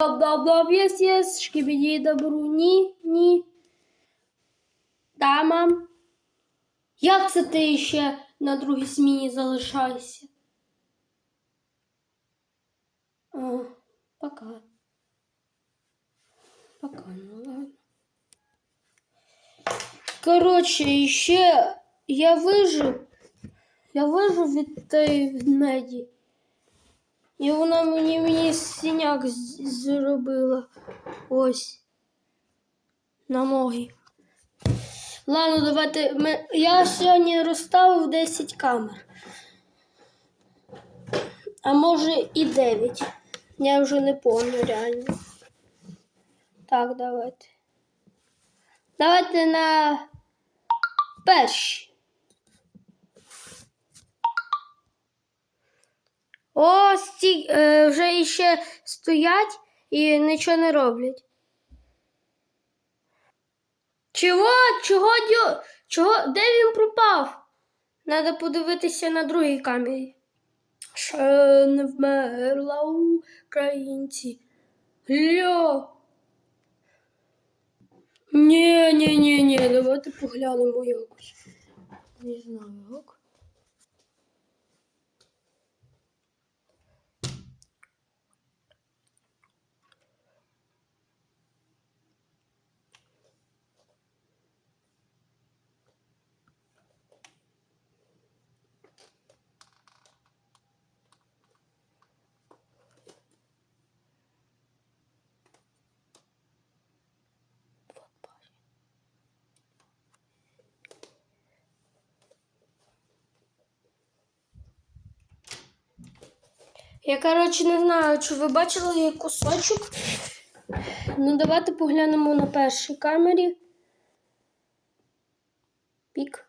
Бла-бла-бла, єс, єс, шкібіді добру, ні, ні. Да, мам. Як це ти ще на другій зміні залишаєшся? А, пока. Пока, ну ладно. Коротше, ще я вижив. Я вижив від тієї ведмеді. І вона мені, мені синяк зробила. Ось. На ноги. Ладно, давайте. Я сьогодні розставив 10 камер. А може і 9. Я вже не пам'ятаю реально. Так, давайте. Давайте на перші. Ось ці е, вже іще стоять і нічого не роблять. Чого? Чого? Чого? Де він пропав? Надо подивитися на другій камері. Ще не вмерла українці. Ля. Ні, ні, ні, ні, давайте поглянемо якось. Не знаю як. Я, коротше, не знаю, чи ви бачили її кусочок. Ну, давайте поглянемо на першій камері. Пік.